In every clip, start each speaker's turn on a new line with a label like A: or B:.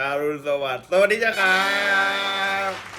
A: อารุณสวัสดิ์สวัสดีจ้าครับ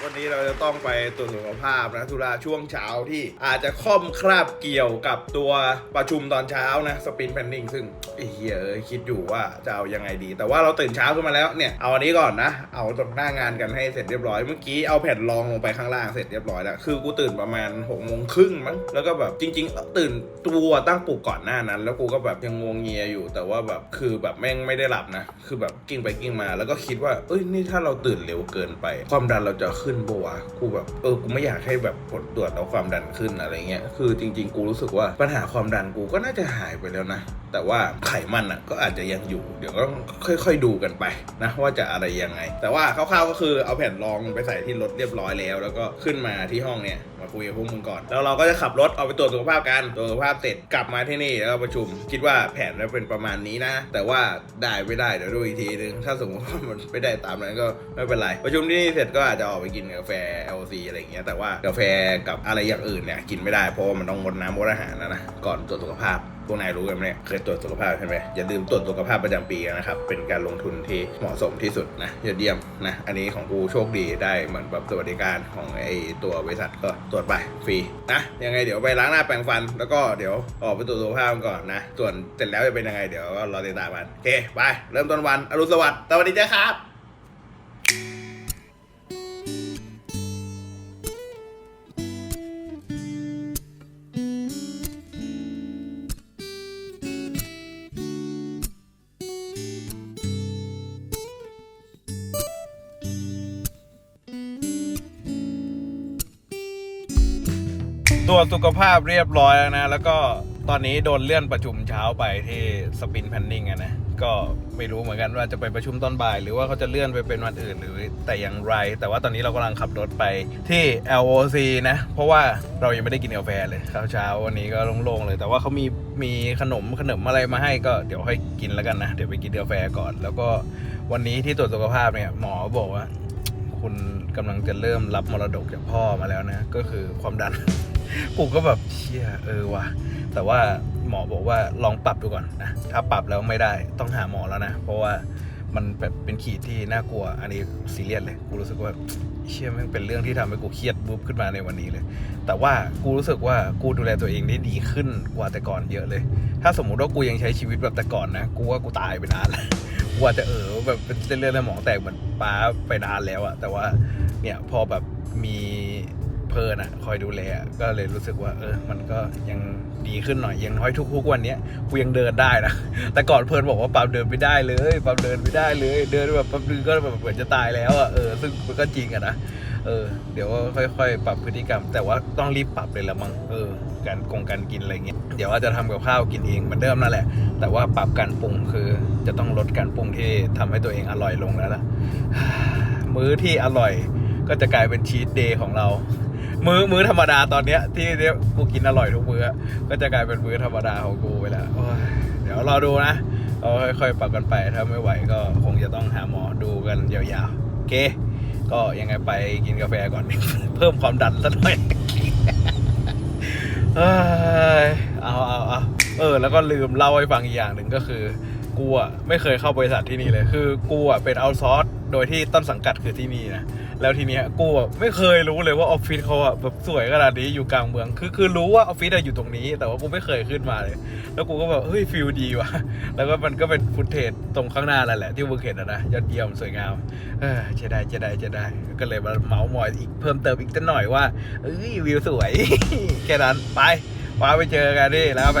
A: วันนี้เราจะต้องไปตรวจสุขภาพนะธุระช่วงเช้าที่อาจจะค่อมคราบเกี่ยวกับตัวประชุมตอนเช้านะสปินแพนนิ่งซึ่งเหี้ยอ้ยคิดอยู่ว่าจะเอายังไงดี แต่ว่าเราตื่นเช้าขึ้นมาแล้วเนี่ยเอาอันนี้ก่อนนะ เอาตรงหน้างานกันให้เสร็จเรียบร้อยเมื่อกี้เอาแผ่นรองลงไปข้างล่างเสร็จเรียบร้อยแล้วคือกูตื่นประมาณหกโมงครึ่งมั้งแล้วก็แบบจริง ๆ ตื่นตัวตั้งปลุกก่อนหน้านั้น แล้วกูก็แบบยังงงเงียอยู่ แต่ว่าแบบคือแบบแม่งไม่ได้หลับนะคือแบบกิ้งไปกิ้งมา แล้วก็คิดว่าเอ้ยนี่ถ้าเราตื่นเร็วเกินไป ความดันเราจะขึ้นปะวะกูแบบเออกูไม่อยากให้แบบผลตรวจเอาความดันขึ้นอะไรเงี้ยคือจริง ๆ กูรู้สึกว่าปัญหาความดันกูก็น่าจะหายไปแล้วนะ แต่ว่าไขมันอะก็อาจจะยังอยู่ เดี๋ยวก็ต้องค่อยๆดูกันไปนะว่าจะอะไรยังไง แต่ว่าคร่าวๆก็คือเอาแผ่นรองไปใส่ที่รถเรียบร้อยแล้ว แล้วก็ขึ้นมาที่ห้องเนี่ยมาคุยกับพวกมึงก่อน แล้วเราก็จะขับรถเอาไปตรวจสุขภาพกันตรวจสุขภาพเสร็จกลับมาที่นี่แล้วก็ประชุม คิดว่าแผนจะเป็นประมาณนี้นะ แต่ว่าได้ไม่ได้เดี๋ยวดูอีกทีนึงถ้าสมมติว่ามันไม่ได้ตามนั้นก็ไม่เป็นไรประชุมที่นี่เสร็จก็อาจจะออกไปกินกาแฟ LC อะไรอย่างเงี้ยแต่ว่ากาแฟกับอะไรอย่างอื่นเนี่ยกินไม่ได้เพราะว่ามันต้องงดน้ำงดอาหารนะนะก่อนตรวจสุขภาพพวกนายรู้กันไหมเคยตรวจสุขภาพใช่ไหมอย่าลืมตรวจสุขภาพประจำปีนะครับ เป็นการลงทุนที่เหมาะสมที่สุดนะยอดเยี่ยมนะ อันนี้ของกูโชคดีได้เหมือนแบบสวัสดิการของไอตัวบริษัทก็ตรวจไปฟรีนะยังไงเดี๋ยวไปล้างหน้าแปรงฟัน แล้วก็เดี๋ยวออกไปตรวจสุขภาพกันก่อนนะส่วนเสร็จแล้วจะเป็นยังไงเดี๋ยวก็รอติดตามกันโอเคไปเริ่มต้นวันอรุณสวัสดิ์สวัสดีจ้าครับ ตรวจสุขภาพเรียบร้อยแล้วนะ แล้วก็ตอนนี้โดนเลื่อนประชุมเช้าไปที่สปินแพนนิ่งอะนะ ก็ไม่รู้เหมือนกันว่าจะไปประชุมตอนบ่าย หรือว่าเขาจะเลื่อนไปเป็นวันอื่นหรือแต่อย่างไร แต่ว่าตอนนี้เรากำลังขับรถไปที่ LOC นะ เพราะว่าเรายังไม่ได้กินกาแฟเลยข้าวเช้าวันนี้ก็โล่งๆเลย แต่ว่าเขามีมีขนมขนมอะไรมาให้ก็เดี๋ยวค่อยกินแล้วกันนะ เดี๋ยวไปกินกาแฟก่อน แล้วก็วันนี้ที่ตรวจสุขภาพเนี่ยหมอบอกว่า คุณกำลังจะเริ่มรับมรดกจากพ่อมาแล้วนะ ก็คือความดัน กูก็แบบเชี่ยเออว่ะแต่ว่าหมอบอกว่าลองปรับดูก่อนนะถ้าปรับแล้วไม่ได้ต้องหาหมอแล้วนะ เพราะว่ามันแบบเป็นขีดที่น่ากลัว อันนี้ซีเรียสเลย กูรู้สึกว่าเชี่ยมันเป็นเรื่องที่ทำให้กูเครียดบุ๊บขึ้นมาในวันนี้เลย แต่ว่ากูรู้สึกว่ากูดูแลตัวเองได้ดีขึ้นกว่าแต่ก่อนเยอะเลย ถ้าสมมุติว่ากูยังใช้ชีวิตแบบแต่ก่อนนะ กูว่ากูตายไปนานแล้วกูอาจจะเออแบบเป็นเส้นเลือดในหมองแตกเหมือนป้าไปนานแล้วอะแต่ว่าเนี่ยพอแบบมี เพลินอะคอยดูแลก็เลยรู้สึกว่า เออ มันก็ยังดีขึ้นหน่อยยังน้อยทุกๆวันเนี้ยกูยังเดินได้นะแต่ก่อนเพลินบอกว่าปั๊มเดินไม่ได้เลยปั๊มเดินไม่ได้เลย เดินแบบปั๊มนึงก็แบบเหมือนจะตายแล้วอะเออซึ่งมันก็จริงอะนะเออเดี๋ยวค่อยๆ ปรับพฤติกรรม แต่ว่าต้องรีบปรับเลยละมั้งเออการกงการกินอะไรเงี้ยเดี๋ยวอาจจะทำกับข้าวกินเองเหมือนเดิมนั่นแหละ แต่ว่าปรับการปรุงคือจะต้องลดการปรุงที่ทำให้ตัวเองอร่อยลงแล้วล่ะมื้อที่อร่อยก็จะกลายเป็นชีตเดย์ของเรา มื้อมื้อธรรมดาตอนเนี้ยที่เนี้ยกูกินอร่อยทุกมื้อก็จะกลายเป็นมื้อธรรมดาของกูไปแล้วเดี๋ยวรอดูนะเราค่อยๆปรับกันไปถ้าไม่ไหวก็คงจะต้องหาหมอดูกันยาวๆโอเค ก็ยังไงไปกินกาแฟก่อน เพิ่มความดันสักหน่อยเอ้ยเอาเอาเอาเออ แล้วก็ลืมเล่าให้ฟังอีกอย่างหนึ่งก็คือกูอะไม่เคยเข้าบริษัทที่นี่เลย คือกูอะเป็นเอาซอร์สโดยที่ต้นสังกัดคือที่นี่นะ แล้วทีเนี้ยกูอะไม่เคยรู้เลยว่าออฟฟิศเขาอะแบบสวยขนาดนี้อยู่กลางเมือง คือคือรู้ว่าออฟฟิศอะอยู่ตรงนี้ แต่ว่ากูไม่เคยขึ้นมาเลย แล้วกูก็แบบเฮ้ยฟิลดีว่ะ แล้วก็มันก็เป็นฟุตเทจตรงข้างหน้านั่นแหละที่มึงเห็นอะนะยอดเยี่ยมสวยงามเออจะได้จะได้จะได้ ก็เลยมาเมาส์มอยอีกเพิ่มเติมอีกสักหน่อยว่าเอ้ยวิวสวย แค่นั้นไปว้าไปเจอกันดิแล้วไป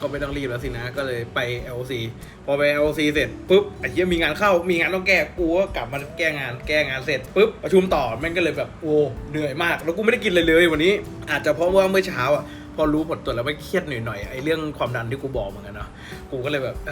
A: ก็ไม่ต้องรีบแล้วสินะ ก็เลยไป LC พอไป LC เสร็จปุ๊บไอ้เหี้ยมีงานเข้ามีงานต้องแก้กูก็กลับมาแก้งานแก้งานเสร็จปุ๊บประชุมต่อแม่งก็เลยแบบโอ้เหนื่อยมาก แล้วกูไม่ได้กินเลยเลยวันนี้ อาจจะเพราะว่าเมื่อเช้าอะพอรู้ผลตรวจแล้วไม่เครียดหน่อยๆไอ้เรื่องความดันที่กูบอกเหมือนกันเนาะกูก็เลยแบบอ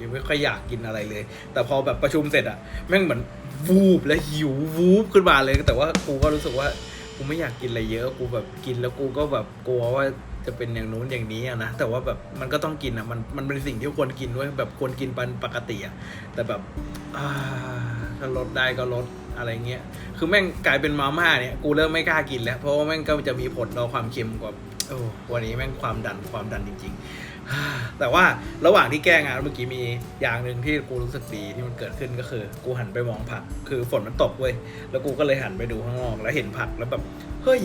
A: ยังไม่ค่อยอยากกินอะไรเลย แต่พอแบบประชุมเสร็จอะแม่งเหมือนวูบและหิววูบขึ้นมาเลย แต่ว่ากูก็รู้สึกว่ากูไม่อยากกินอะไรเยอะกูแบบกินแล้วกูก็แบบกลัวว่า จะเป็นอย่างนู้นอย่างนี้อะนะแต่ว่าแบบมันก็ต้องกินอะมันมันเป็นสิ่งที่ควรกินด้วยแบบควรกินป็นปกติอะแต่แบบถ้าลดได้ก็ลดอะไรเงี้ยคือแม่งกลายเป็นมาม่าเนี่ยกูเริ่มไม่กล้ากินแล้วเพราะว่าแม่งก็จะมีผลต่อความเค็มกว่าโอ้วันนี้แม่งความดันความดันจริง ๆ แต่ว่าระหว่างที่แก้งานเมื่อกี้มีอย่างหนึ่งที่กูรู้สึกดีที่มันเกิดขึ้นก็คือ กูหันไปมองผัก คือฝนมันตกเว้ยแล้วกูก็เลยหันไปดูข้างนอกแล้วเห็นผักแล้วแบบเฮ้ย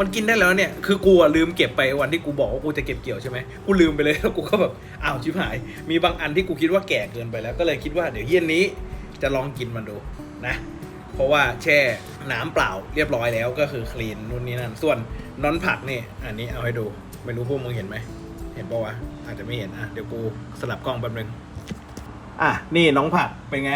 A: มันกินได้แล้วเนี่ย คือกูอะลืมเก็บไปวันที่กูบอกว่ากูจะเก็บเกี่ยวใช่ไหมกูลืมไปเลยแล้วกูก็แบบอ้าวชิบหาย มีบางอันที่กูคิดว่าแก่เกินไปแล้ว ก็เลยคิดว่าเดี๋ยวเย็นนี้จะลองกินมันดูนะ เพราะว่าแช่น้ำเปล่าเรียบร้อยแล้วก็คือคลีนนู่นนี่นั่น ส่วนนอนผักนี่อันนี้เอาให้ดู ไม่รู้พวกมึงเห็นไหม เห็นปะวะ อาจจะไม่เห็นอะ เดี๋ยวกูสลับกล้องแป๊บนึง อะ นี่น้องผักเป็นไง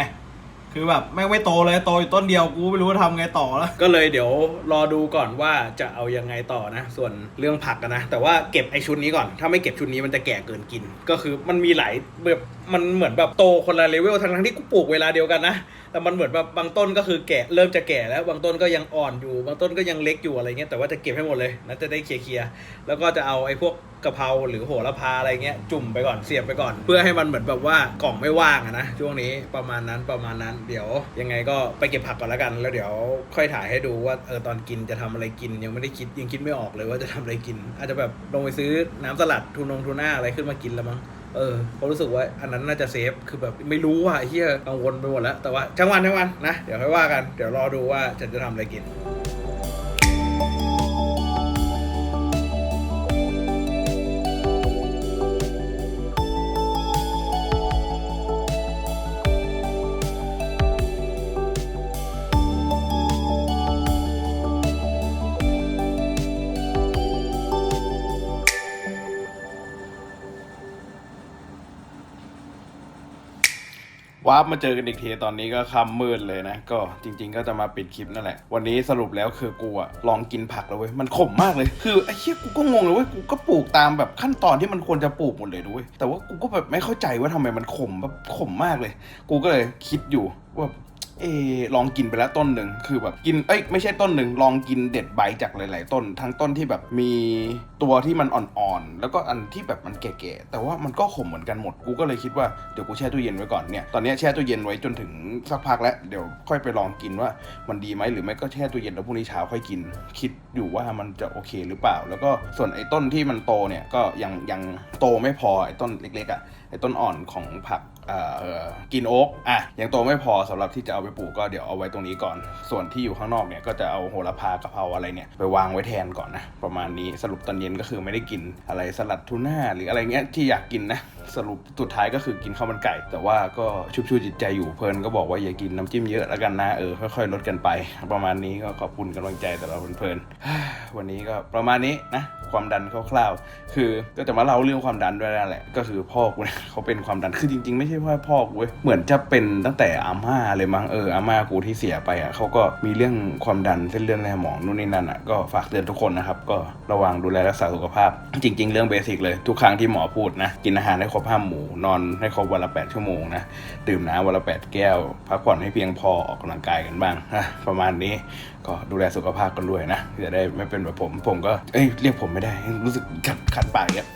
A: คือแบบแม่งไม่โตเลยโตอยู่ต้นเดียวกูไม่รู้ว่าทำไงต่อแล้ว ก็เลยเดี๋ยวรอดูก่อนว่าจะเอายังไงต่อนะ ส่วนเรื่องผักอะนะ แต่ว่าเก็บไอชุดนี้ก่อน ถ้าไม่เก็บชุดนี้มันจะแก่เกินกิน ก็คือมันมีหลายแบบมันเหมือนแบบโตคนละเลเวลทั้งทั้งที่กูปลูกเวลาเดียวกันนะ แต่มันเหมือนแบบบางต้นก็คือแก่เริ่มจะแก่แล้ว บางต้นก็ยังอ่อนอยู่ บางต้นก็ยังเล็กอยู่อะไรเงี้ย แต่ว่าจะเก็บให้หมดเลยนะจะได้เคลียร์ๆแล้วก็จะเอาไอ้พวก กะเพราหรือโหระพาอะไรเงี้ยจุ่มไปก่อนเสียบไปก่อน เพื่อให้มันเหมือนแบบว่ากล่องไม่ว่างอะนะช่วงนี้ประมาณนั้นประมาณนั้นเดี๋ยว ยังไงก็ไปเก็บผักก่อนแล้วกัน แล้วเดี๋ยวค่อยถ่ายให้ดูว่าเออตอนกินจะทำอะไรกินยังไม่ได้คิดยังคิดไม่ออกเลยว่าจะทำอะไรกิน อาจจะแบบลงไปซื้อน้ำสลัดทูนงทูน่าอะไรขึ้นมากินแล้วมั้งเออเพราะรู้สึกว่าอันนั้นน่าจะเซฟ คือแบบไม่รู้ว่าไอ้เฮียกังวลไปหมดแล้ว แต่ว่าช่างวันช่างวันนะ เดี๋ยวค่อยว่ากัน เดี๋ยวรอดูว่าฉันจะทำอะไรกิน วาร์ปมาเจอกันอีกทีตอนนี้ก็ค่ำมืดเลยนะ ก็จริง ๆ ก็จะมาปิดคลิปนั่นแหละ วันนี้สรุปแล้วคือกูอะลองกินผักแล้วเว้ย มันขมมากเลย คือไอ้เหี้ยกูก็งงเลยเว้ย กูก็ปลูกตามแบบขั้นตอนที่มันควรจะปลูกหมดเลยด้วย แต่ว่ากูก็แบบไม่เข้าใจว่าทำไมมันขมแบบขมมากเลย กูก็เลยคิดอยู่ว่า เอลองกินไปแล้วต้นหนึ่งคือแบบกินเอ้ยไม่ใช่ต้นหนึ่งลองกินเด็ดใบจากหลาย ๆ ต้น ทั้งต้นที่แบบมีตัวที่มันอ่อนๆแล้วก็อันที่แบบมันแก่ๆแต่ว่ามันก็ขมเหมือนกันหมดกูก็เลยคิดว่าเดี๋ยวกูแช่ตู้เย็นไว้ก่อนเนี่ยตอนนี้แช่ตู้เย็นไว้จนถึงสักพักแล้วเดี๋ยวค่อยไปลองกินว่ามันดีไหมหรือไม่ก็แช่ตู้เย็นแล้วพรุ่งนี้เช้าค่อยกิน คิดอยู่ว่ามันจะโอเคหรือเปล่า แล้วก็ส่วนไอ้ต้นที่มันโตเนี่ยก็ยังยังโตไม่พอไอ้ต้นเล็กๆอะไอ้ต้นอ่อนของผัก กินโอ๊กอะยังโตไม่พอสำหรับที่จะเอาไปปลูกก็เดี๋ยวเอาไว้ตรงนี้ก่อน ส่วนที่อยู่ข้างนอกเนี่ยก็จะเอาโหระพากะเพราอะไรเนี่ยไปวางไว้แทนก่อนนะประมาณนี้สรุปตอนเย็นก็คือไม่ได้กินอะไรสลัดทูน่าหรืออะไรเงี้ยที่อยากกินนะ สรุปสุดท้ายก็คือกินข้าวมันไก่ แต่ว่าก็ชุบชูจิตใจอยู่เพลินก็บอกว่าอย่ากินน้ำจิ้มเยอะแล้วกันนะเออค่อยๆลดกันไป ประมาณนี้ก็ขอบคุณกำลังใจแต่เราเพลินๆวันนี้ก็ประมาณนี้นะความดันคร่าวๆ คือก็จะมาเล่าเรื่องความดันด้วยนั่นแหละ ก็คือพ่อกูเนี่ยเขาเป็นความดัน คือจริงๆ ไม่ใช่ว่าพ่อกูเว้ย เหมือนจะเป็นตั้งแต่อาม่าเลยมั้ง เออ อาม่ากูที่เสียไปอะเขาก็มีเรื่องความดันเส้นเลือดในสมองนู่นนี่นั่นอะ ก็ฝากเตือนทุกคนนะครับ ก็ระวังดูแลรักษาสุขภาพ จริง ๆ เรื่องเบสิกเลย ทุกครั้งที่หมอพูดนะ กินอาหารให้ครบห้าหมูนอนให้ครบวันละแปดชั่วโมงนะ ดื่มน้ำวันละแปดแก้ว พักผ่อนให้เพียงพอออกกำลังกายกันบ้างนะประมาณนี้ก็ดูแลสุขภาพกันด้วยนะจะได้ไม่เป็นแบบผม ผมก็เอ้ยเรียกผมไม่ได้ รู้สึกขัดขัดปากอย่างเงี้ย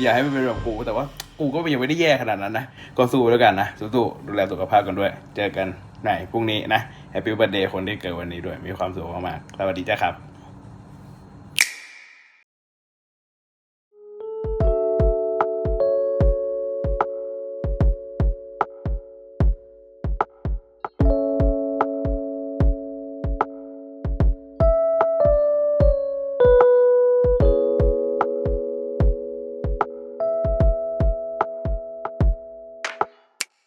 A: อย่าให้มันเป็นแบบกูแต่ว่ากูก็ยังไม่ได้แย่ขนาดนั้นนะ ก็สู้แล้วกันนะสู้ๆดูแลสุขภาพกันด้วย เจอกันไหนพรุ่งนี้นะแฮปปี้ i r t h d a y คนที่เกิดวันนี้ด้วยมีความสุขมากๆสวัสดีจ้าครับ